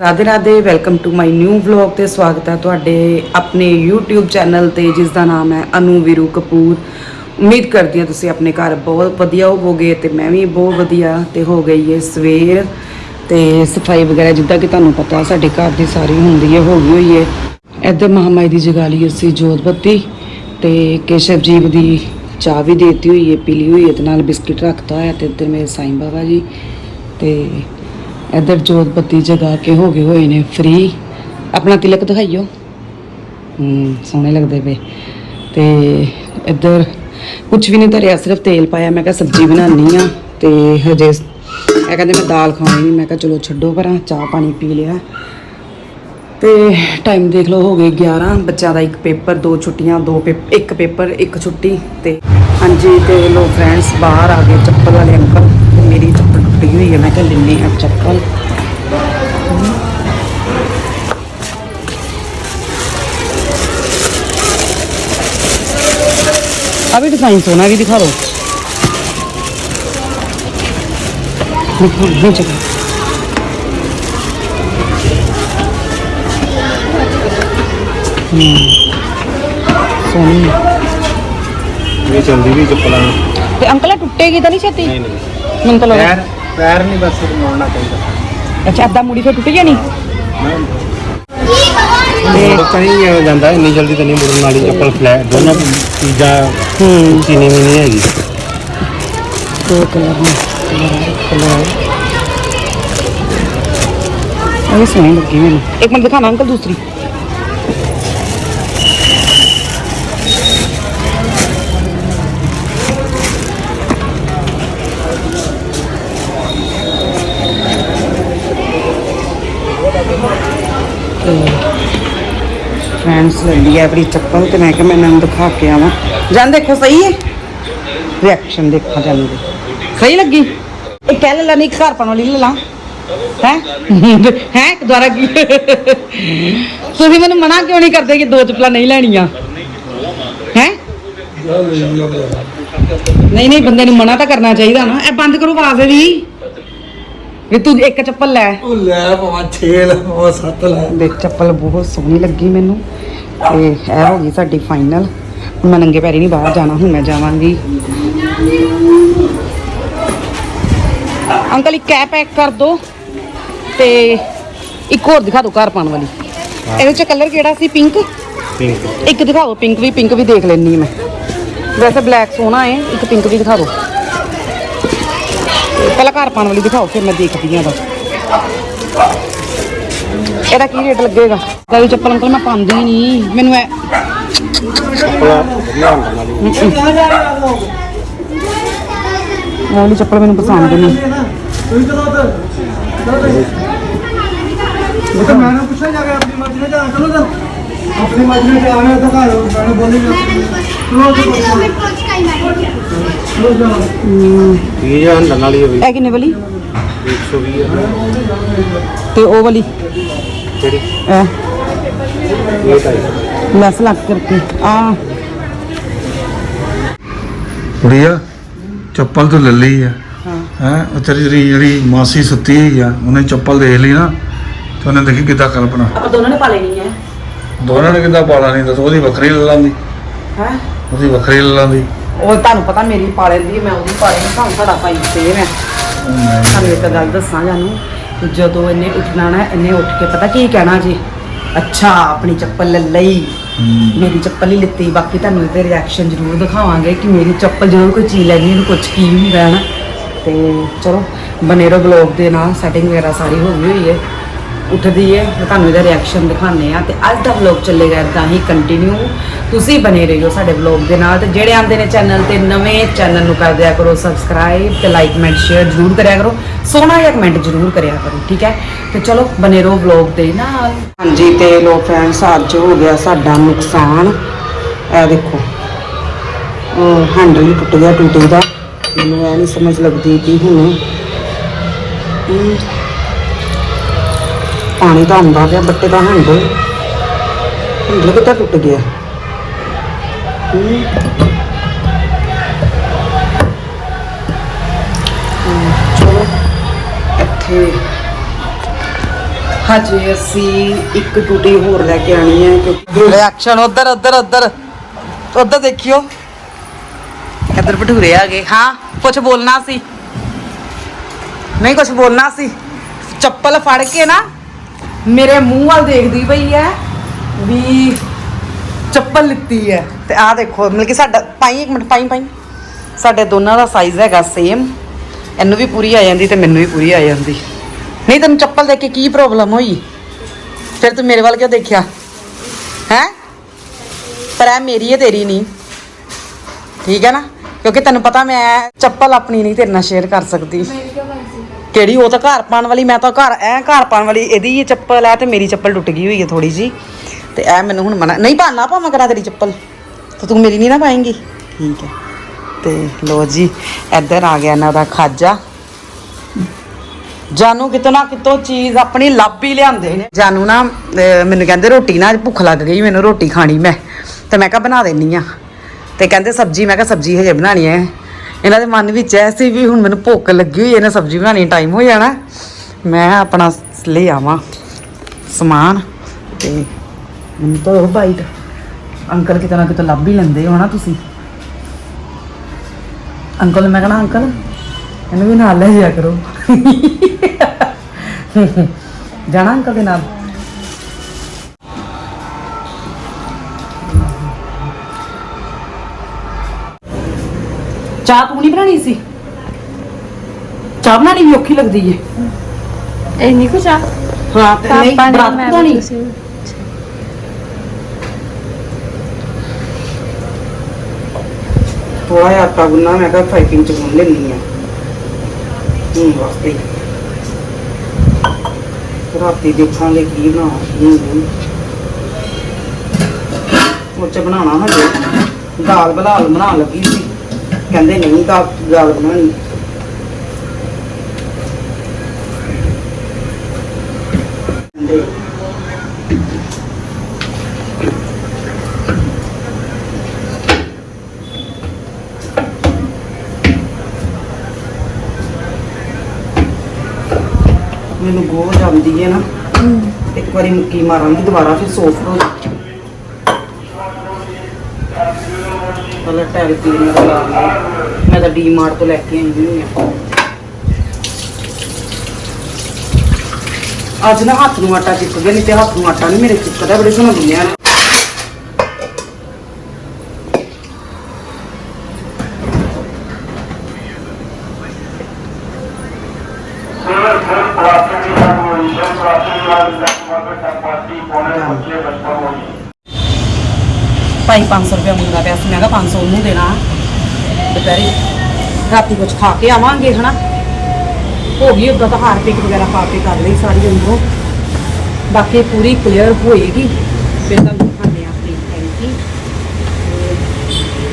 Radhe Radhe welcome to my new vlog ਤੇ ਸਵਾਗਤ ਹੈ ਤੁਹਾਡੇ ਆਪਣੇ YouTube ਚੈਨਲ ਤੇ, ਜਿਸ ਦਾ ਨਾਮ ਹੈ ਅਨੂ ਵੀਰੂ ਕਪੂਰ। ਉਮੀਦ ਕਰਦੀ ਹਾਂ ਤੁਸੀਂ ਆਪਣੇ ਘਰ ਬਹੁਤ ਵਧੀਆ ਹੋਵੋਗੇ ਤੇ ਮੈਂ ਵੀ ਬਹੁਤ ਵਧੀਆ ਤੇ ਹੋ ਗਈ ਹੈ ਸਵੇਰ। ਤੇ ਸਫ਼ਾਈ ਵਗੈਰਾ ਜਿੱਦਾਂ ਕਿ ਤੁਹਾਨੂੰ ਪਤਾ, ਸਾਡੇ ਘਰ ਦੀ ਸਾਰੀ ਹੁੰਦੀ ਹੈ, ਹੋ ਗਈ ਹੋਈ ਹੈ। ਇੱਧਰ ਮਹਾਮਾਈ ਦੀ ਜਗਾ ਲਈ ਅਸੀਂ ਜੋਤ ਬੱਤੀ ਤੇ ਕੇਸ਼ਵ ਜੀ ਦੀ ਚਾਹ ਵੀ ਦੇਤੀ ਹੋਈ ਹੈ, ਪੀਲੀ ਹੋਈ ਹੈ ਤੇ ਨਾਲ ਬਿਸਕਿਟ ਰੱਖਤਾ ਹੋਇਆ ਤੇ ਇੱਧਰ ਮੇਰੇ ਸਾਈਂ ਬਾਬਾ ਜੀ ਤੇ ਇੱਧਰ ਜੋਤ ਬੱਤੀ ਜਗਾ ਕੇ ਹੋ ਗਏ ਹੋਏ ਨੇ ਫ੍ਰੀ ਆਪਣਾ ਤਿਲਕ ਦਿਖਾਈਓ। ਹੂੰ, ਸੋਹਣੇ ਲੱਗਦੇ ਪਏ। ਤੇ ਇੱਧਰ ਕੁਝ ਵੀ ਨਹੀਂ ਧਰਿਆ, ਸਿਰਫ ਤੇਲ ਪਾਇਆ। ਮੈਂ ਕਿਹਾ ਸਬਜ਼ੀ ਬਣਾਉਣੀ ਆ ਤੇ ਹਜੇ ਇਹ ਕਹਿੰਦੇ ਮੈਂ ਦਾਲ ਖਾਣੀ ਨਹੀਂ। ਮੈਂ ਕਿਹਾ ਚਲੋ ਛੱਡੋ ਪਰਾਂ, ਚਾਹ ਪਾਣੀ ਪੀ ਲਿਆ। ਤੇ ਟਾਈਮ ਦੇਖ ਲਓ, ਹੋ ਗਏ 11 ਬੱਚਿਆਂ ਦਾ ਇੱਕ ਪੇਪਰ, ਦੋ ਛੁੱਟੀਆਂ, ਦੋ ਪੇਪਰ ਇੱਕ ਪੇਪਰ, ਇੱਕ ਛੁੱਟੀ ਤੇ ਹਾਂਜੀ, ਤੇ ਲੋ ਫਰੈਂਡਸ ਬਾਹਰ ਆ ਗਏ ਚੱਪਲ ਵਾਲੇ ਅੰਕਲ। ਤੇ ਮੇਰੀ ਚੱਪਲ ਟੁੱਟੀ ਹੋਈ ਹੈ ਮੈਂ ਕਿਹਾ ਲੈਣੀ ਹੈ ਚੱਪਲ ਆ ਵੀ ਡਿਜ਼ਾਈਨ ਸੋਹਣਾ ਵੀ ਦਿਖਾ ਦਿਓ ਦੇਖੋ ਇਹ ਜਗ੍ਹਾ ਸੋਹਣੀ ਹੈ। ਤੇ ਤਾਂ ਤਾਂ ਪੈਰ ਨਹੀਂ ਬਸ ਮੋੜਨਾ ਚਾਹੀਦਾ। ਅੱਛਾ ਅੱਧਾ ਮੁੜੀ ਫਿਰ ਟੁੱਟ ਜਾਣੀ? ਤੇ ਤਾਂ ਨਹੀਂ ਐਂ ਜਾਂਦਾ ਇੰਨੀ ਜਲਦੀ ਤਾਂ ਨਹੀਂ ਮੁੜਨ ਵਾਲੀ ਚੱਪਲ ਫਲੈਟ ਦੋਨੋਂ ਚੀਜ਼ਾਂ ਹੂੰ। ਚੀਨੀ ਵੀ ਨਹੀਂ ਹੈਗੀ। ਦੋ ਕਲਰ ਨੇ ਕਲਰ ਇਹ ਸੋਹਣੀ ਲੱਗੀ ਮੈਨੂੰ ਇੱਕ ਮਿੰਟ ਦਿਖਾਣਾ ਅੰਕਲ ਦੂਸਰੀ। ਫਰੈਂਡਸ ਲੱਲੀ ਹੈ ਆਪਣੀ ਚੱਪਲ ਤੇ ਮੈਂ ਕਿਹਾ ਮੈਂ ਇਹਨਾਂ ਨੂੰ ਦਿਖਾ ਕੇ ਆਵਾਂ। ਜਾਨ ਦੇਖੋ, ਸਹੀ ਹੈ? ਰਿਐਕਸ਼ਨ ਦੇਖਾਂ ਜਾਨ ਦੀ। ਸਹੀ ਲੱਗੀ? ਇਹ ਕਹਿ ਲੈ ਨਹੀਂ ਘਰ ਪਾਉਣ ਵਾਲੀ ਲੈ ਲਾ। ਹੈ? ਹੈ ਦੁਆਰਾ ਕੀ? ਤੁਸੀਂ ਮੈਨੂੰ ਮਨਾ ਕਿਉਂ ਨਹੀਂ ਕਰਦੇ ਕਿ ਦੋ ਚੱਪਲਾਂ ਨਹੀਂ ਲੈਣੀਆਂ? ਹੈ? ਨਹੀਂ ਨਹੀਂ, ਬੰਦੇ ਨੂੰ ਮਨਾ ਤਾਂ ਕਰਨਾ ਚਾਹੀਦਾ ਨਾ। ਇਹ ਬੰਦ ਕਰੋ ਆਵਾਜ਼ ਦੀ ਵੀ ਤੂੰ ਇੱਕ ਚੱਪਲ ਲੈ। ਉਹ ਲੈ ਪਵਾ 6 ਲੈ ਪਵਾ 7 ਲੈ। ਦੇਖ ਚੱਪਲ ਬਹੁਤ ਸੋਹਣੀ ਲੱਗੀ ਮੈਨੂੰ। ਤੇ ਇਹ ਹੋ ਗਈ ਸਾਡੀ ਫਾਈਨਲ ਹੁਣ ਮੈਂ ਨੰਗੇ ਪੈਰੀ ਨਹੀਂ ਬਾਹਰ ਜਾਣਾ ਹੁਣ ਮੈਂ ਜਾਵਾਂਗੀ। ਅੰਕਲ ਇੱਕ ਕੈਪ ਪੈਕ ਕਰ ਦੋ ਤੇ ਇੱਕ ਹੋਰ ਦਿਖਾ ਦਿਓ ਘਰ ਪਾਉਣ ਵਾਲੀ। ਇਹਦੇ ਚ ਕਲਰ ਕਿਹੜਾ ਸੀ? ਪਿੰਕ ਪਿੰਕ ਇੱਕ ਦਿਖਾਓ ਪਿੰਕ ਵੀ ਪਿੰਕ ਵੀ ਦੇਖ ਲੈਣੀ ਮੈਂ। ਵੈਸੇ ਬਲੈਕ ਸੋਹਣਾ ਹੈ ਇੱਕ ਪਿੰਕ ਵੀ ਦਿਖਾ ਦਿਓ ਪਹਿਲਾਂ ਘਰ ਪਾਉਣ ਵਾਲੀ ਦਿਖਾਓ, ਫਿਰ ਮੈਂ ਦੇਖਦੀ ਹਾਂ ਦਾ ਇਹਦਾ ਕੀ ਰੇਟ ਲੱਗੇਗਾ? ਦਾ ਚੱਪਲ ਅੰਕਲ ਮੈਂ ਪਾਉਂਦੀ ਹੀ ਨਹੀਂ ਮੈਨੂੰ ਐ ਚੱਪਲਾਂ ਚੱਪਲ ਮੈਨੂੰ ਪਸੰਦ ਨਹੀਂ ਤੁਸੀਂ ਮੈਂ ਨਾ ਪੁੱਛਿਆ ਜਾ ਕੇ ਆਪਣੀ ਮਰਜ਼ੀ ਨਾਲ ਜਾਣਾ ਚਲੋ ਉਧਰ ਆਪਣੀ ਮਰਜ਼ੀ ਨਾਲ ਜਾਣਾ ਤਾਂ ਘਰ ਮੈਂ ਬੋਲੀ ਚਲੋ ਚਲੋ। ਇਹ ਜਾਂ ਹੰਡਣ ਵਾਲੀ? ਹੋਈ ਇਹ ਕਿੰਨੇ ਵਾਲੀ 120 ਤੇ ਉਹ ਵਾਲੀ? ਜਿਹੜੀ ਇਹ। ਇਹ ਟਾਈ ਲੈਸ ਲੱਗ ਕਰਕੇ। ਆ। ਕੁੜੀਆ ਚੱਪਲ ਤੋਂ ਲੈ ਲਈ ਆ। ਹਾਂ। ਹੈ? ਉਹ ਤੇਰੀ ਜਿਹੜੀ ਜਿਹੜੀ ਮਾਸੀ ਸੁੱਤੀ ਹੋਈ ਆ ਉਹਨੇ ਚੱਪਲ ਦੇਖ ਲਈ ਨਾ ਤੇ ਉਹਨੇ ਦੇਖੀ ਕਿੱਦਾਂ ਕਲਪਨਾ ਆਪਾਂ ਦੋਨਾਂ ਨੇ ਪਾ ਲੈਣੀ ਹੈ ਦੋਨਾਂ ਨੇ ਕਿੱਦਾਂ ਪਾਲਾ ਨਹੀਂ ਦੱਸ? ਉਹਦੀ ਵੱਖਰੀ ਲੈ ਲਾਂਦੀ ਹੈ? ਉਹਦੀ ਵੱਖਰੀ ਲੈ ਲਾਂਦੀ ਉਹ ਤੁਹਾਨੂੰ ਪਤਾ ਮੇਰੀ ਪਾ ਲੈਂਦੀ ਮੈਂ ਉਹਦੀ ਪਾ ਲੈਣੀ ਤੁਹਾਨੂੰ ਸਾਡਾ ਭਾਈ ਸੇਮ ਹੈ ਤੁਹਾਨੂੰ ਇੱਕ ਗੱਲ ਦੱਸਾਂ ਜਾਨੂੰ ਜਦੋਂ ਇਹਨੇ ਉੱਠਣਾ ਨਾ ਇਹਨੇ ਉੱਠ ਕੇ ਪਤਾ ਕੀ ਕਹਿਣਾ ਜੀ? ਅੱਛਾ ਆਪਣੀ ਚੱਪਲ ਲੈ ਲਈ। ਮੇਰੀ ਚੱਪਲ ਹੀ ਲਿੱਤੀ ਬਾਕੀ ਤੁਹਾਨੂੰ ਇਹਦੇ ਰਿਐਕਸ਼ਨ ਜ਼ਰੂਰ ਦਿਖਾਵਾਂਗੇ ਕਿ ਮੇਰੀ ਚੱਪਲ ਜਦੋਂ ਕੋਈ ਚੀਜ਼ ਲੈਣੀ ਇਹਨੂੰ ਕੁਝ ਕੀ ਹੁੰਦਾ ਹੈ ਨਾ। ਤੇ ਚਲੋ ਬਨੇਰੋ ਬਲੌਗ ਦੇ ਨਾਲ ਸੈਟਿੰਗ ਵਗੈਰਾ ਸਾਰੀ ਹੋ ਗਈ ਹੋਈ ਹੈ। ਉੱਠਦੀ ਹੈ। ਤੁਹਾਨੂੰ ਇਹਦਾ ਰਿਐਕਸ਼ਨ ਦਿਖਾਉਂਦੇ ਆ ਤੇ ਅੱਜ ਦਾ ਵਲੌਗ ਚੱਲੇਗਾ ਇਦਾਂ ਹੀ ਕੰਟੀਨਿਊ ਤੁਸੀਂ ਬਨੇ ਰਹੋ ਸਾਡੇ ਵਲੌਗ ਦੇ ਨਾਲ ਤੇ ਜਿਹੜੇ ਆਉਂਦੇ ਨੇ ਚੈਨਲ ਤੇ ਨਵੇਂ ਚੈਨਲ ਨੂੰ ਕਰ ਦਿਆ ਕਰੋ ਸਬਸਕ੍ਰਾਈਬ ਤੇ ਲਾਈਕ ਕਮੈਂਟ ਸ਼ੇਅਰ ਜ਼ਰੂਰ ਕਰਿਆ ਕਰੋ। ਸੋਹਣਾ ਜਿਹਾ ਕਮੈਂਟ ਜ਼ਰੂਰ ਕਰਿਆ ਕਰੋ, ਠੀਕ ਹੈ? ਤੇ ਚਲੋ ਬਨੇ ਰਹੋ ਵਲੌਗ ਦੇ ਨਾਲ। ਹਾਂਜੀ ਤੇ ਲੋ ਫਰੈਂਡਸ ਅੱਜ ਹੋ ਗਿਆ ਸਾਡਾ ਨੁਕਸਾਨ। ਇਹ ਦੇਖੋ। ਉਹ ਹੈਂਡਲ ਟੁੱਟ ਗਿਆ ਟੂਟੀ ਦਾ। ਮੈਨੂੰ ਇਹ ਨਹੀਂ ਸਮਝ ਲੱਗਦੀ ਕਿ ਹੁਣ ਪਾਣੀ ਤਾਂ ਆਉਂਦਾ ਪਿਆ ਬੱਟੇ ਦਾ ਹੈਂਡਲ ਹੈਂਡਲ ਕਿੱਦਾਂ ਟੁੱਟ ਗਿਆ? ਹਮ। ਹਮ, ਚਲੋ ਇੱਥੇ। ਹਜੇ ਅਸੀਂ ਇੱਕ ਟੂਟੀ ਹੋਰ ਲੈ ਕੇ ਆਣੀ ਹੈ ਕਿਉਂਕਿ ਰਿਐਕਸ਼ਨ ਉਧਰ ਉਧਰ ਉਧਰ। ਉਧਰ ਦੇਖਿਓ। ਇੱਧਰ ਭਟੂਰੇ ਆ ਗਏ। ਹਾਂ ਕੁਝ ਬੋਲਣਾ ਸੀ। ਨਹੀਂ ਕੁਝ ਬੋਲਣਾ ਸੀ। ਚੱਪਲ ਫੜ ਕੇ ਨਾ ਮੇਰੇ ਮੂੰਹ ਵੱਲ ਦੇਖਦੀ ਪਈ ਹੈ ਵੀ ਚੱਪਲ ਲਿੱਤੀ ਹੈ ਤੇ ਆਹ ਦੇਖੋ, ਮਤਲਬ ਕਿ ਸਾਡਾ ਪਾਈ, ਇੱਕ ਮਿੰਟ, ਪਾਈ ਪਾਈ। ਸਾਡੇ ਦੋਨਾਂ ਦਾ ਸਾਈਜ਼ ਹੈਗਾ ਸੇਮ ਇਹਨੂੰ ਵੀ ਪੂਰੀ ਆ ਜਾਂਦੀ ਤੇ ਮੈਨੂੰ ਵੀ ਪੂਰੀ ਆ ਜਾਂਦੀ। ਨਹੀਂ, ਤੈਨੂੰ ਚੱਪਲ ਦੇਖ ਕੇ ਕੀ ਪ੍ਰੋਬਲਮ ਹੋਈ? ਫਿਰ ਤੂੰ ਮੇਰੇ ਵੱਲ ਕਿਉਂ ਦੇਖਿਆ? ਹੈ? ਪਰ ਇਹ ਮੇਰੀ ਹੈ ਤੇਰੀ ਨਹੀਂ। ਠੀਕ ਹੈ ਨਾ? ਕਿਉਂਕਿ ਤੈਨੂੰ ਪਤਾ ਮੈਂ ਚੱਪਲ ਆਪਣੀ ਨਹੀਂ ਤੇਰੇ ਨਾਲ ਸ਼ੇਅਰ ਕਰ ਸਕਦੀ। ਕਿਹੜੀ, ਉਹ ਤਾਂ ਘਰ ਪਾਉਣ ਵਾਲੀ, ਮੈਂ ਤਾਂ ਘਰ, ਐ ਘਰ ਪਾਉਣ ਵਾਲੀ, ਇਹਦੀ ਹੀ ਚੱਪਲ ਹੈ ਤੇ ਮੇਰੀ ਚੱਪਲ ਟੁੱਟ ਗਈ ਹੋਈ ਹੈ ਥੋੜੀ ਜੀ ਤੇ ਇਹ ਮੈਨੂੰ ਹੁਣ ਮਨਾ, ਨਹੀਂ ਪਾਣਾ ਭਾਵੇਂ ਕਰਾ ਤੇਰੀ ਚੱਪਲ, ਤੇ ਤੂੰ ਮੇਰੀ ਨਹੀਂ ਨਾ ਪਾਏਂਗੀ। ਠੀਕ ਹੈ। ਤੇ ਲੋ ਜੀ, ਇੱਧਰ ਆ ਗਿਆ ਇਹਨਾਂ ਦਾ ਖਾਜਾ। ਜਾਨੂ ਕਿਤੋਂ ਨਾ ਕਿਤੋਂ ਚੀਜ਼ ਆਪਣੀ ਲੱਭ ਹੀ ਲਿਆਂਦੇ ਨੇ। ਜਾਨੂ ਨਾ ਮੈਨੂੰ ਕਹਿੰਦੇ ਰੋਟੀ ਨਾ ਭੁੱਖ ਲੱਗ ਗਈ ਮੈਨੂੰ ਰੋਟੀ ਖਾਣੀ ਮੈਂ, ਤੇ ਮੈਂ ਕਿਹਾ ਬਣਾ ਦੇਣੀ ਆ। ਤੇ ਕਹਿੰਦੇ ਸਬਜੀ, ਮੈਂ ਕਿਹਾ ਸਬਜੀ ਹਜੇ ਬਣਾਣੀ ਹੈ। ਇਹਨਾਂ ਦੇ ਮਨ ਵਿੱਚ ਐ ਸੀ ਵੀ ਹੁਣ ਮੈਨੂੰ ਭੁੱਖ ਲੱਗੀ ਹੋਈ ਹੈ ਨਾ ਸਬਜੀ ਬਣਾਣੀ ਟਾਈਮ ਹੋ ਜਾਣਾ। ਮੈਂ ਆਪਣਾ ਲੈ ਆਵਾਂ ਸਮਾਨ ਤੇ ਮੈਨੂੰ ਤਾਂ ਉਹ ਬਾਈਟ ਅੰਕਲ ਕਿਤੇ ਨਾ ਕਿਤੇ ਲੱਭ ਹੀ ਲੈਂਦੇ ਹੋ ਨਾ ਤੁਸੀਂ। ਅੰਕਲ ਨੂੰ ਮੈਂ ਕਹਣਾ, ਅੰਕਲ, ਇਹਨੂੰ ਵੀ ਨਾਲ ਲੈ ਜਾਇਆ ਕਰੋ। ਜਾਣਾ ਅੰਕਲ ਦੇ ਨਾਲ? ਚਾਹ ਤੂੰ ਨਹੀਂ ਬਣਾਣੀ ਸੀ? ਚਾਹ ਬਣਾਣੀ ਵੀ ਔਖੀ ਲੱਗਦੀ ਏ। ਇੰਨੀ ਕੁ ਚਾਹ? ਹਾਂ ਤੇ ਨਹੀਂ ਪਾਪਾ ਨੇ ਬਰਾਤ ਮੈਂ ਬਣਾਉਣੀ। ਤੁਸੀਂ। ਥੋੜਾ ਜਿਹਾ ਆਟਾ ਗੁੰਨਾ ਮੈਂ ਕਿਹਾ ਫਾਈਪਿੰਗ ਚ ਗੁੰਨ ਲੈਣੀ ਆ ਹੁਣ ਵਾਸਤੇ ਰਾਤੀ ਦੇਖਾਂਗੇ ਕੀ ਬਣਾਉਣਾ ਕੀ ਨਹੀਂ। ਉਹ ਚ ਬਣਾਉਣਾ ਹਜੇ। ਦਾਲ ਬਲਾਲ ਬਣਾਉਣ ਲੱਗੀ ਸੀ। ਕਹਿੰਦੇ ਨਹੀਂ ਦਾਲ ਦਾਲ ਕਹਿੰਦੇ ਮੈਨੂੰ ਗੋਹ ਜਾਂਦੀ ਹੈ ਨਾ ਇੱਕ ਵਾਰੀ ਮੁੱਕੀ ਮਾਰਾਂਗੀ ਦੁਬਾਰਾ ਫਿਰ ਸੌਫਟ ਹੋ ਜਾਊਗੀ ਪਹਿਲਾਂ ਟੈਲ ਪੀਣ ਦਾ ਲਾ ਲਿਆ ਮੈਂ ਤਾਂ ਡੀ ਮਾਰਟ ਤੋਂ ਲੈ ਕੇ ਆਈ ਹੋਈ ਹਾਂ। ਅੱਜ ਨਾ ਹੱਥ ਨੂੰ ਆਟਾ ਚਿਪਕ ਗਿਆ, ਨਹੀਂ ਤੇ ਹੱਥ ਨੂੰ ਆਟਾ ਨਹੀਂ ਮੇਰੇ ਚਿਪਕਦਾ, ਬੜੇ ਸੋਹਣਾ ਬਣਿਆ ਭਾਈ 500 ਰੁਪਏ ਮੰਗਦਾ ਮੈਂ ਕਿਹਾ 500 ਉਹਨੂੰ ਦੇਣਾ। ਦੁਪਹਿਰੇ ਰਾਤੀ ਕੁਝ ਖਾ ਕੇ ਆਵਾਂਗੇ, ਹਨਾ? ਹੋ ਗਈ ਉਦੋਂ ਤਾਂ ਹਾਰਪਿਕ ਵਗੈਰਾ ਪਾ ਕੇ ਕਰ ਲਈ ਸਾਰੀ ਅੰਦਰੋਂ। ਬਾਕੀ ਪੂਰੀ ਕਲੀਅਰ ਹੋਏਗੀ। ਫਿਰ ਤਾਂ ਦਿਖਾਉਂਦੇ ਆ ਆਪਣੀ ਥੈਂਕੀ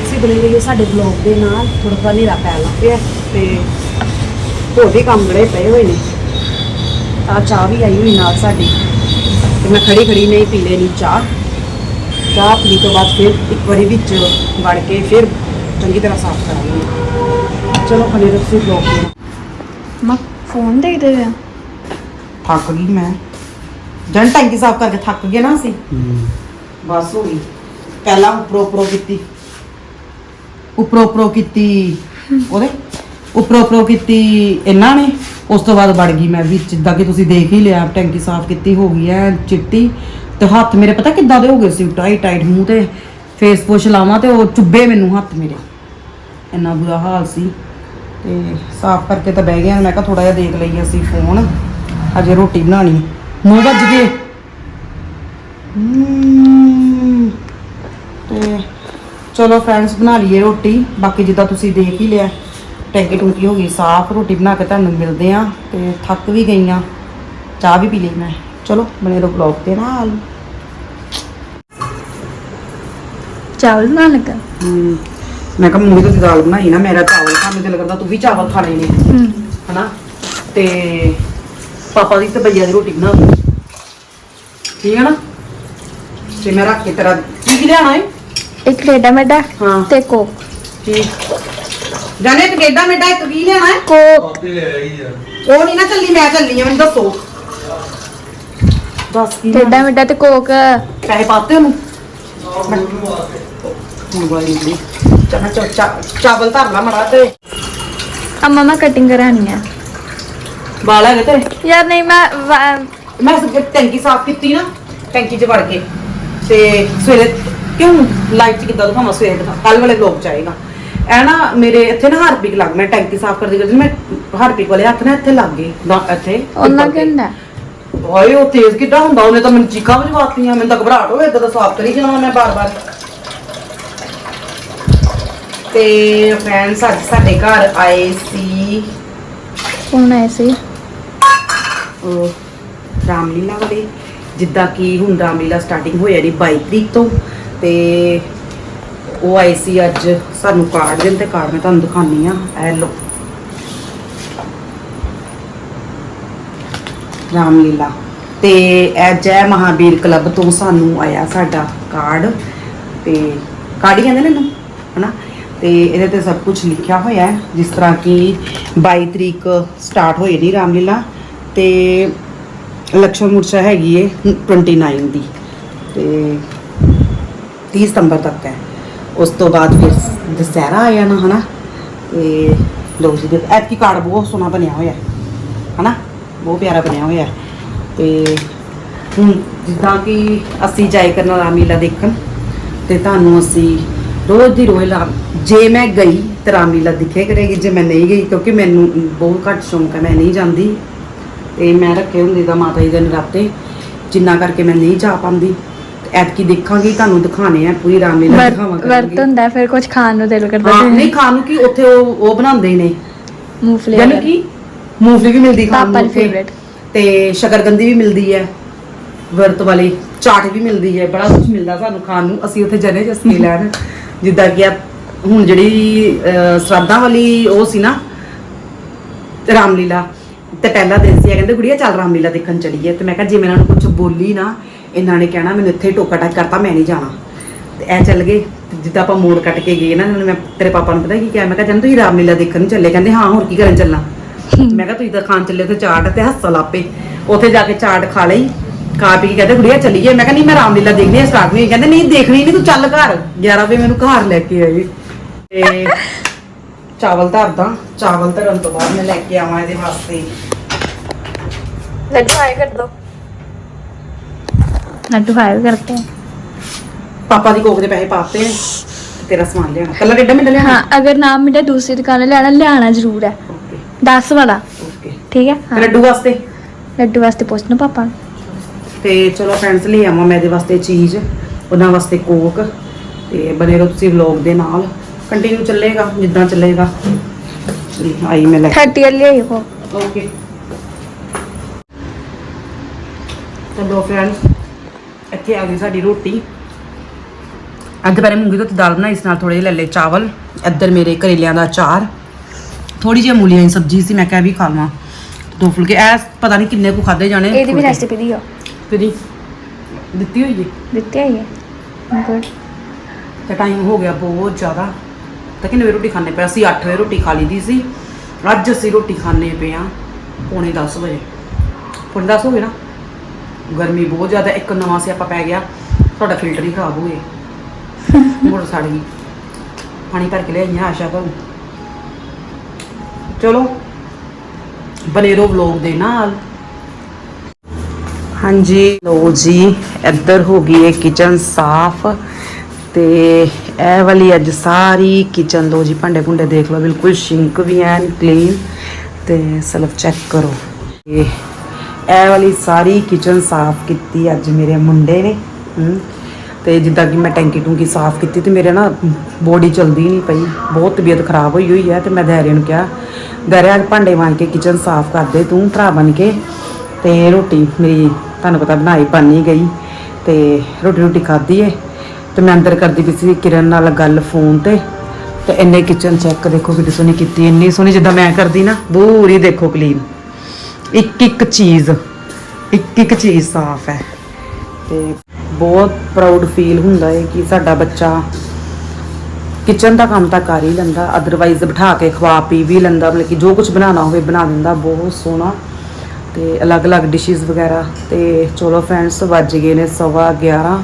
ਅਸੀਂ ਬਣੇ ਰਹੀਏ ਸਾਡੇ ਬਲੌਗ ਦੇ ਨਾਲ। ਥੋੜਾ ਜਿਹਾ ਹਨੇਰਾ ਪੈ ਲੱਗ ਪਿਆ ਤੇ ਹੋਰ ਵੀ ਕੰਮ ਬੜੇ ਪਏ ਹੋਏ ਨੇ। ਆ ਚਾਹ ਵੀ ਆਈ ਹੋਈ ਨਾਲ ਸਾਡੀ। ਤੇ ਮੈਂ ਖੜੀ ਖੜੀ ਨਹੀਂ ਪੀ ਲੈਣੀ ਚਾਹ। ਚਾਹ ਪੀ ਤੋਂ ਬਾਅਦ ਫਿਰ ਇੱਕ ਵਾਰੀ ਵਿੱਚ ਵੜ ਕੇ ਫਿਰ ਚੰਗੀ ਤਰ੍ਹਾਂ ਸਾਫ਼ ਕਰਾਂਗੇ ਚਲੋ ਖੜੇ ਰੱਖੀ ਬਲੌਗ ਨੂੰ ਮੈਂ ਫੋਨ ਦੇਖਦੇ ਪਿਆ ਥੱਕ ਗਈ ਮੈਂ। ਜਨ ਟੈਂਕੀ ਸਾਫ਼ ਕਰਕੇ ਥੱਕ ਗਏ ਨਾ ਅਸੀਂ। ਬਸ ਹੋ ਗਈ। ਪਹਿਲਾਂ ਉੱਪਰੋਂ ਉੱਪਰੋਂ ਕੀਤੀ। ਉੱਪਰੋਂ ਉੱਪਰੋਂ ਕੀਤੀ ਉਹਦੇ। ਉੱਪਰੋਂ ਉੱਪਰੋਂ ਕੀਤੀ ਇਹਨਾਂ ਨੇ। ਉਸ ਤੋਂ ਬਾਅਦ ਵੜ ਗਈ ਮੈਂ ਵਿੱਚ। ਜਿੱਦਾਂ ਕਿ ਤੁਸੀਂ ਦੇਖ ਹੀ ਲਿਆ ਟੈਂਕੀ ਸਾਫ਼ ਕੀਤੀ ਹੋ ਗਈ ਐ ਚਿੱਟੀ। ਤੇ ਹੱਥ ਮੇਰੇ ਪਤਾ ਕਿੱਦਾਂ ਦੇ ਹੋ ਗਏ ਸੀ ਟਾਈਟ ਟਾਈਟ ਮੂੰਹ ਤੇ ਫੇਸ ਵਾਸ਼ ਲਾਵਾਂ ਤੇ ਉਹ ਚੁੱਭੇ ਮੈਨੂੰ ਹੱਥ ਮੇਰੇ। ਇੰਨਾ ਬੁਰਾ ਹਾਲ ਸੀ ਤੇ ਸਾਫ਼ ਕਰਕੇ ਤਾਂ ਬਹਿ ਗਿਆ, ਮੈਂ ਕਿਹਾ ਥੋੜਾ ਜਿਹਾ ਦੇਖ ਲਈਏ ਅਸੀਂ ਫੋਨ ਅਜੇ ਰੋਟੀ ਬਣਾਣੀ 9 ਵੱਜ ਗਏ। ਤੇ ਚਲੋ ਫਰੈਂਡਸ ਬਣਾ ਲਈਏ ਰੋਟੀ, ਬਾਕੀ ਜਿੱਦਾਂ ਤੁਸੀਂ ਦੇਖ ਹੀ ਲਿਆ, ਟੈਂਕੀ ਟੂਕੀ ਹੋ ਗਈ, ਸਾਫ਼ ਰੋਟੀ ਬਣਾ ਕੇ ਤੁਹਾਨੂੰ ਮਿਲਦੇ ਆ ਤੇ ਥੱਕ ਵੀ ਗਈਆਂ। ਚਾਹ ਵੀ ਪੀ ਲਈ ਮੈਂ। ਚਲੋ ਬਣੇ ਰਹੋ ਬਲੌਗ ਤੇ ਨਾਲ। ਚਾਵਲ ਬਣਾਉਣ ਲੱਗਾ? ਹਮ, ਮੈਂ ਕਿਹਾ ਮੂੰਗੀ ਦੀ ਦਾਲ ਬਣਾਈ ਨਾ ਮੇਰਾ ਚਾਵਲ ਖਾਣ ਨੂੰ ਦਿਲ ਕਰਦਾ ਤੂੰ ਵੀ ਚਾਵਲ ਖਾਣੇ ਨੇ। ਹੂੰ ਹਨਾ? ਤੇ ਪਾਪਾ ਦੀ ਤੇ ਭਈਆ ਦੀ ਰੋਟੀ ਬਣਾ ਦੂੰ। ਠੀਕ ਹੈ ਨਾ? ਤੇ ਮੈਂ ਰੱਖ ਕੇ ਤੇਰਾ ਕੀ ਕੀ ਲਿਆਣਾ ਹੈ ਇੱਕ ਟੇਡਾ ਮੇਡਾ ਹਾਂ। ਤੇ ਕੋਕ। ਠੀਕ। ਜਾਨੇ ਤੇ ਕਿੱਦਾਂ ਮੇਡਾ ਇੱਕ ਕੀ ਲਿਆਣਾ ਹੈ ਕੋਕ। ਉਹ ਨਹੀਂ ਨਾ ਚੱਲੀ ਮੈਂ ਚੱਲੀ ਆ ਮੈਨੂੰ ਦੱਸੋ। ਦੱਸ ਕੀ ਟੇਡਾ ਮੇਡਾ ਤੇ ਕੋਕ। ਪੈਸੇ ਪਾਤੇ ਉਹਨੂੰ? ਮੋਬਾਈਲ ਦੀ ਚਾ ਚਾ ਚਾ- ਚਾਵਲ ਧਰ ਲਾ ਮੜਾ ਤੇ। ਆ ਮਮਾ ਕਟਿੰਗ ਕਰਾਣੀ ਆ। ਵਾਲ ਹੈਗੇ ਤੇਰੇ ਯਾਰ ਨਹੀਂ ਮੈਂ ਵਾ- ਮੈਂ ਸਵੇਰੇ ਟੈਂਕੀ ਸਾਫ਼ ਕੀਤੀ ਨਾ ਟੈਂਕੀ 'ਚ ਵੜ ਕੇ। ਤੇ ਸਵੇਰੇ ਕਿਉਂ ਲਾਈਟ 'ਚ ਕਿੱਦਾਂ ਦਿਖਾਵਾਂ ਸਵੇਰੇ ਦਿਖਾ ਕੱਲ ਵਾਲੇ ਵਲੌਗ 'ਚ ਆਏਗਾ। ਇਹ ਨਾ ਮੇਰੇ ਇੱਥੇ ਨਾ ਹਾਰਪਿਕ ਲੱਗ ਮੈਂ ਟੈਂਕੀ ਸਾਫ਼ ਕਰਦੀ ਕਰਦੀ ਮੈਂ ਹਾਰਪਿਕ ਵਾਲੇ ਹੱਥ ਨਾ ਇੱਥੇ ਲੱਗ ਗਏ ਨਾ ਇੱਥੇ। ਉਹਨਾਂ ਤੇ। ਕਹਿੰਦਾ ਓਏ ਉਹ ਤੇਜ਼ ਕਿੱਦਾਂ ਹੁੰਦਾ? ਉਹਨੇ ਤਾਂ ਮੈਨੂੰ ਚੀਕਾਂ ਵਜਵਾਤੀਆਂ ਮੈਨੂੰ ਤਾਂ ਘਬਰਾਹਟ ਹੋਵੇ ਇਦਾਂ ਤਾਂ ਸਾਫ਼ ਕਰੀ ਜਾਵਾਂ ਮੈਂ ਬਾਰ-ਬਾਰ। ਤੇ ਫਰੈਂਡਸ ਅੱਜ ਸਾਡੇ ਘਰ ਆਏ ਸੀ। ਕੌਣ ਆਇਆ ਸੀ? ਉਹ ਰਾਮਲੀਲਾ ਵਾਲੇ। ਜਿੱਦਾਂ ਕਿ ਹੁਣ ਰਾਮਲੀਲਾ ਸਟਾਰਟਿੰਗ ਹੋਇਆ ਦੀ 22 ਤਰੀਕ ਤੋਂ। ਤੇ ਉਹ ਆਏ ਸੀ ਅੱਜ। ਸਾਨੂੰ ਕਾਰਡ ਦੇਣ ਤੇ ਕਾਰਡ ਮੈਂ ਤੁਹਾਨੂੰ ਦਿਖਾਉਣੀ ਆ ਇਹ ਲੋ ਰਾਮਲੀਲਾ ਤੇ ਇਹ ਜੈ ਮਹਾਵੀਰ ਕਲੱਬ ਤੋਂ ਸਾਨੂੰ ਆਇਆ ਸਾਡਾ ਕਾਰਡ। ਤੇ ਕਾਰਡ ਹੀ ਕਹਿੰਦੇ ਨੇ ਇਹਨੂੰ, ਹਨਾ? ਤੇ ਇਹਦੇ ਤੇ ਸਭ ਕੁਝ ਲਿਖਿਆ ਹੋਇਆ ਹੈ, ਜਿਸ ਤਰ੍ਹਾਂ ਕਿ 22 ਤਰੀਕ ਸਟਾਰਟ ਹੋਈ ਦੀ ਰਾਮਲੀਲਾ ਤੇ ਲਕਸ਼ਮਣ ਮੁਰਚਾ ਹੈਗੀ ਏ 29 ਦੀ। ਤੇ 30 ਸਤੰਬਰ ਤੱਕ ਹੈ। ਉਸ ਤੋਂ ਬਾਅਦ ਫਿਰ ਦਸਹਿਰਾ ਆ ਜਾਣਾ ਹਨਾ? ਤੇ ਲੋ ਜੀ ਦੇ ਐਤਕੀ ਕਾਰਡ ਬਹੁਤ ਸੋਹਣਾ ਬਣਿਆ ਹੋਇਆ ਹੈ, ਹਨਾ? ਬਹੁਤ ਪਿਆਰਾ ਬਣਿਆ ਹੋਇਆ ਤੇ ਹੁਣ ਜਿੱਦਾਂ ਕਿ ਅਸੀਂ ਜਾਏ ਕਰਨ ਰਾਮਲੀਲਾ ਦੇਖਣ ਤੇ ਤੁਹਾਨੂੰ ਅਸੀਂ ਰੋਜ਼ ਦੀ ਰੋਜ਼ ਲਾ ਜੇ ਮੈਂ ਗਈ ਤਾਂ ਰਾਮਲੀਲਾ ਦਿਖੇ ਕਰੇਗੀ ਜੇ ਮੈਂ ਨਹੀਂ ਗਈ ਕਿਉਂਕਿ ਮੈਨੂੰ ਬਹੁਤ ਘੱਟ ਸ਼ੌਂਕ ਹੈ ਮੈਂ ਨਹੀਂ ਜਾਂਦੀ। ਤੇ ਮੈਂ ਰੱਖੇ ਹੁੰਦੇ ਦਾ ਮਾਤਾ ਜੀ ਦੇ ਨਰਾਤੇ ਜਿੰਨਾ ਕਰਕੇ ਮੈਂ ਨਹੀਂ ਜਾ ਪਾਉਂਦੀ। ਐਤਕੀ ਦੇਖਾਂਗੀ ਤੁਹਾਨੂੰ ਦਿਖਾਣੇ ਆ ਪੂਰੀ ਰਾਮਲੀਲਾ ਵਰਤ ਦਿਖਾਵਾਂ ਵਰਤ ਹੁੰਦਾ ਫਿਰ ਕੁਝ ਖਾਣ ਨੂੰ ਦਿਲ ਕਰਦਾ ਨਹੀਂ ਖਾਣ ਨੂੰ ਕੀ ਉੱਥੇ ਉਹ ਉਹ ਬਣਾਉਂਦੇ ਨੇ। ਮੂੰਗਫਲੀ ਯਾਨੀ ਕਿ ਮੂੰਗਫਲੀ ਵੀ ਮਿਲਦੀ ਖਾਣ ਪਾਪਾ ਨੂੰ ਦੀ ਉੱਥੇ favorite। ਤੇ ਸ਼ਕਰਗੰਦੀ ਵੀ ਮਿਲਦੀ ਹੈ ਵਰਤ ਵਾਲੀ। ਚਾਟ ਵੀ ਮਿਲਦੀ ਹੈ ਬੜਾ ਕੁਝ ਮਿਲਦਾ ਸਾਨੂੰ ਖਾਣ ਨੂੰ। ਅਸੀਂ ਉੱਥੇ ਜਨੇ ਜਸਤੀ ਲੈਣ। ਜਿੱਦਾਂ ਕਿ ਆ ਹੁਣ ਜਿਹੜੀ ਅਹ, ਸ਼ਰਾਧਾਂ ਵਾਲੀ ਉਹ ਸੀ ਨਾ ਰਾਮਲੀਲਾ। ਤੇ ਪਹਿਲਾ ਦਿਨ ਸੀ ਇਹ ਕਹਿੰਦੇ ਗੁੜੀਆ ਚੱਲ ਰਾਮਲੀਲਾ ਦੇਖਣ ਚਲੀਏ। ਤੇ ਮੈਂ ਕਿਹਾ ਜੇ ਮੈਂ ਇਹਨਾਂ ਨੂੰ ਕੁਝ ਬੋਲੀ ਨਾ ਇਹਨਾਂ ਨੇ ਕਹਿਣਾ ਮੈਨੂੰ ਇੱਥੇ ਟੋਕਾ ਟਾਕ ਕਰਤਾ ਮੈਂ ਨਹੀਂ ਜਾਣਾ। ਤੇ ਐ ਚੱਲ ਗਏ। ਤੇ ਜਿੱਦਾਂ ਆਪਾਂ ਮੋੜ ਕੱਟ ਕੇ ਗਏ ਨਾ ਇਹਨਾਂ ਨੇ ਮੈਂ ਤੇਰੇ ਪਾਪਾ ਨੂੰ ਪਤਾ ਕੀ ਕਿਹਾ? ਮੈਂ ਕਿਹਾ ਜਨ ਤੁਸੀਂ ਰਾਮਲੀਲਾ ਦੇਖਣ ਨਹੀਂ ਚੱਲੇ? ਕਹਿੰਦੇ ਹਾਂ ਹੋਰ ਕੀ ਕਰਨ ਚੱਲਾਂ? ਮੈਂ ਕਿਹਾ ਤੁਸੀਂ ਤਾਂ ਖਾਣ ਚੱਲੇ ਤੇ ਚਾਟ ਤੇ ਹੱਸ ਲਾਪੇ। ਉੱਥੇ ਜਾ ਕੇ ਚਾਟ ਖਾ ਲਈ। ਖਾ ਪੀ ਕੇ ਕਹਿੰਦੇ ਗੁੜੀਆ ਚੱਲੀਏ। ਮੈਂ ਕਿਹਾ ਨਹੀਂ ਮੈਂ ਰਾਮਲੀਲਾ ਦੇਖਣੀ ਹੈ ਸਟਾਰਟ ਨਹੀਂ ਕਹਿੰਦੇ ਨਹੀਂ ਦੇਖਣੀ ਨਹੀਂ ਤੂੰ ਚੱਲ ਘਰ। 11 ਵਜੇ ਮੈਨੂੰ ਘਰ ਲੈ ਕੇ ਆਏ। ਤੇ ਚਾਵਲ ਧਰਦਾ। ਚਾਵਲ ਧਰਨ ਤੋਂ ਬਾਅਦ ਮੈਂ ਲੈ ਕੇ ਆਵਾਂ ਇਹਦੇ ਵਾਸਤੇ। ਲੱਡੂ ਹਾਏ ਕਰ ਦੋ। ਲੱਡੂ ਹਾਏ ਕਰਤੇ ਪਾਪਾ ਦੀ ਕੋਕ ਦੇ ਪੈਸੇ ਪਾਤੇ ਤੇਰਾ ਸਮਾਨ ਲਿਆਣਾ ਕੱਲਾ ਡੱਡਾ ਮਿਲ ਲਿਆਣਾ ਹਾਂ ਅਗਰ ਨਾ ਮਿਲੇ ਦੂਸਰੀ ਦੁਕਾਨ ਲੈਣਾ ਲਿਆਣਾ ਜ਼ਰੂਰ ਹੈ। 10 ਵਾਲਾ। ਓਕੇ ਠੀਕ ਹੈ? ਹਾਂ। ਲੱਡੂ ਵਾਸਤੇ? ਲੱਡੂ ਵਾਸਤੇ ਪੁੱਛਣਾ ਪਾਪਾ ਨੂੰ। ਤੇ ਚਲੋ ਫਰੈਂਡਸ ਲੈ ਆਵਾਂ ਮੈਂ ਇਹਦੇ ਵਾਸਤੇ ਚੀਜ਼ ਉਹਨਾਂ ਵਾਸਤੇ ਕੋਕ ਤੇ ਬਨੇ ਰਹੋ ਤੁਸੀਂ ਵਲੌਗ ਦੇ ਨਾਲ। ਕੰਟੀਨਿਊ ਚੱਲੇਗਾ ਜਿੱਦਾਂ ਚੱਲੇਗਾ। ਤੇ ਆਈ ਮੈਂ ਲੈ 30 ਵਾਲੀ ਆਈ ਹੋ ਓਕੇ ਚਲੋ ਫਰੈਂਡਸ ਇੱਥੇ ਆ ਗਈ ਸਾਡੀ ਰੋਟੀ। ਅੱਜ ਦੁਪਹਿਰੇ ਮੂੰਗੀ ਧੋਤੀ ਦਾਲ ਬਣਾਈ ਇਸ ਨਾਲ ਥੋੜੇ ਜਿਹੇ ਲੱਲੇ ਚਾਵਲ। ਇੱਧਰ ਮੇਰੇ ਕਰੇਲਿਆਂ ਦਾ ਅਚਾਰ। ਥੋੜੀ ਜਿਹੀ ਮੂਲੀਆਂ ਦੀ ਸਬਜ਼ੀ ਸੀ ਮੈਂ ਕਿਹਾ ਵੀ ਖਾ ਲਵਾਂ। ਦੋ ਫੁਲਕੇ ਐ ਪਤਾ ਨਹੀਂ ਕਿੰਨੇ ਕੁ ਖਾਦੇ ਜਾਣੇ। ਇਹਦੀ ਵੀ ਫੁਲਕੇ। ਰੈਸਿਪੀ ਦਿਓ। ਤੇਰੀ ਦਿੱਤੀ ਹੋਈ ਹੈ ਦਿੱਤੀ ਆਈ ਹੈ ਗੁੱਡ ਤੇ ਟਾਈਮ ਹੋ ਗਿਆ ਬਹੁਤ ਜ਼ਿਆਦਾ। ਤਾਂ ਕਿੰਨੇ ਵਜੇ ਰੋਟੀ ਖਾਣੇ ਪਏ? ਅਸੀਂ 8 ਵਜੇ ਰੋਟੀ ਖਾ ਲਈ ਦੀ ਸੀ। ਅੱਜ ਅਸੀਂ ਰੋਟੀ ਖਾਣੇ ਪਏ ਆ ਪੌਣੇ 10 ਵਜੇ। ਪੌਣੇ 10 ਹੋ ਗਏ ਨਾ? ਗਰਮੀ ਬਹੁਤ ਜ਼ਿਆਦਾ ਇੱਕ ਨਵਾਂ ਸਿਆਪਾ ਪੈ ਗਿਆ। ਤੁਹਾਡਾ ਫਿਲਟਰ ਹੀ ਖਰਾਬ ਹੋ ਗਿਆ। ਮੋਟਰ ਸੜ ਗਈ। ਪਾਣੀ ਭਰ ਕੇ ਲਿਆਈਆਂ ਆਸ਼ਾ ਕਰੂੰ ਚਲੋ ਬਨੇ ਰਹੋ ਵਲੌਗ ਦੇ ਨਾਲ। ਹਾਂਜੀ ਲੋ ਜੀ ਇੱਧਰ ਹੋ ਗਈ ਹੈ ਕਿਚਨ ਸਾਫ਼ ਤੇ ਇਹ ਵਾਲੀ ਅੱਜ ਸਾਰੀ ਕਿਚਨ ਲੋ ਜੀ ਭਾਂਡੇ ਭੁੰਡੇ ਦੇਖ ਲਓ ਬਿਲਕੁਲ ਸ਼ਿੰਕ ਵੀ ਐਨ ਕਲੀਨ ਤੇ ਸਲਫ ਚੈੱਕ ਕਰੋ। ਤੇ ਇਹ ਵਾਲੀ ਸਾਰੀ ਕਿਚਨ ਸਾਫ਼ ਕੀਤੀ ਅੱਜ ਮੇਰੇ ਮੁੰਡੇ ਨੇ ਹਮ, ਤੇ ਜਿੱਦਾਂ ਕਿ ਮੈਂ ਟੈਂਕੀ ਟੂੰਕੀ ਸਾਫ਼ ਕੀਤੀ ਤੇ ਮੇਰੇ ਨਾ ਬੋਡੀ ਚਲਦੀ ਨਹੀਂ ਪਈ, ਬਹੁਤ ਤਬੀਅਤ ਖਰਾਬ ਹੋਈ ਹੋਈ ਹੈ ਤੇ ਮੈਂ ਧੈਰੇ ਨੂੰ ਕਿਹਾ ਦਹਿਰਿਆ ਭਾਂਡੇ ਮਾਂਜ ਕੇ ਕਿਚਨ ਸਾਫ਼ ਕਰ ਦੇ, ਤੂੰ ਭਰਾ ਬਣ ਕੇ। ਤੇ ਰੋਟੀ ਮੇਰੀ ਤੁਹਾਨੂੰ ਪਤਾ ਬਣਾਈ ਬਣ ਹੀ ਗਈ ਤੇ ਰੋਟੀ ਰੋਟੀ ਖਾਧੀ ਏ। ਤੇ ਮੈਂ ਅੰਦਰ ਕਰਦੀ ਪਈ ਸੀ ਕਿਰਨ ਨਾਲ ਗੱਲ ਫੋਨ ਤੇ ਤੇ ਇੰਨੇ ਕਿਚਨ ਚੈੱਕ ਦੇਖੋ ਕਿੱਡੀ ਸੋਹਣੀ ਕੀਤੀ, ਇੰਨੀ ਸੋਹਣੀ ਜਿੱਦਾਂ ਮੈਂ ਕਰਦੀ ਨਾ ਪੂਰੀ ਦੇਖੋ ਕਲੀਨ ਇੱਕ ਇੱਕ ਚੀਜ਼, ਇੱਕ ਇੱਕ ਚੀਜ਼ ਸਾਫ਼ ਹੈ। ਤੇ ਬਹੁਤ ਪ੍ਰਾਊਡ ਫੀਲ ਹੁੰਦਾ ਹੈ ਕਿ ਸਾਡਾ ਬੱਚਾ ਕਿਚਨ ਦਾ ਕੰਮ ਤਾਂ ਕਰ ਹੀ ਲੈਂਦਾ ਅਦਰਵਾਈਜ਼ ਬਿਠਾ ਕੇ ਖਵਾ ਪੀ ਵੀ ਲੈਂਦਾ, ਮਤਲਬ ਕਿ ਜੋ ਕੁਝ ਬਣਾਉਣਾ ਹੋਵੇ ਬਣਾ ਦਿੰਦਾ, ਬਹੁਤ ਸੋਹਣਾ। ਤੇ ਅਲੱਗ-ਅਲੱਗ ਡਿਸ਼ਸ ਵਗੈਰਾ, ਤੇ ਚਲੋ ਫਰੈਂਡਸ ਵੱਜ ਗਏ ਨੇ ਸਵਾ 11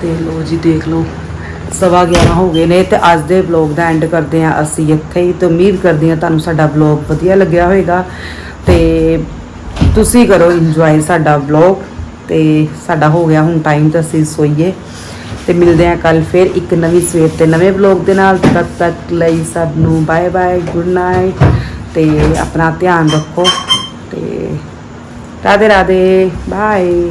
ਤੇ ਲੋ ਜੀ ਦੇਖ ਲਓ, ਸਵਾ 11 ਹੋ ਗਏ ਨੇ, ਤੇ ਅੱਜ ਦੇ ਵਲੌਗ ਦਾ ਐਂਡ ਕਰਦੇ ਆ ਅਸੀਂ ਇੱਥੇ ਹੀ, ਤੇ ਉਮੀਦ ਕਰਦੇ ਆ ਤੁਹਾਨੂੰ ਸਾਡਾ ਵਲੌਗ ਵਧੀਆ ਲੱਗਿਆ ਹੋਵੇਗਾ। ਤੇ ਤੁਸੀਂ ਕਰੋ ਇੰਜੋਏ ਸਾਡਾ ਵਲੌਗ ਤੇ ਸਾਡਾ ਹੋ ਗਿਆ ਹੁਣ ਟਾਈਮ ਤਾਂ ਅਸੀਂ ਸੋਈਏ। ਤੇ ਮਿਲਦੇ ਆ ਕੱਲ ਫਿਰ ਇੱਕ ਨਵੀਂ ਸਵੇਰ ਤੇ ਨਵੇਂ ਵਲੌਗ ਦੇ ਨਾਲ। ਤਦ ਤੱਕ ਲਈ ਸਭ ਨੂੰ ਬਾਏ ਬਾਏ ਗੁੱਡ ਨਾਈਟ ਤੇ ਆਪਣਾ ਧਿਆਨ ਰੱਖੋ। ਤੇ ਰਾਧੇ ਰਾਧੇ ਬਾਏ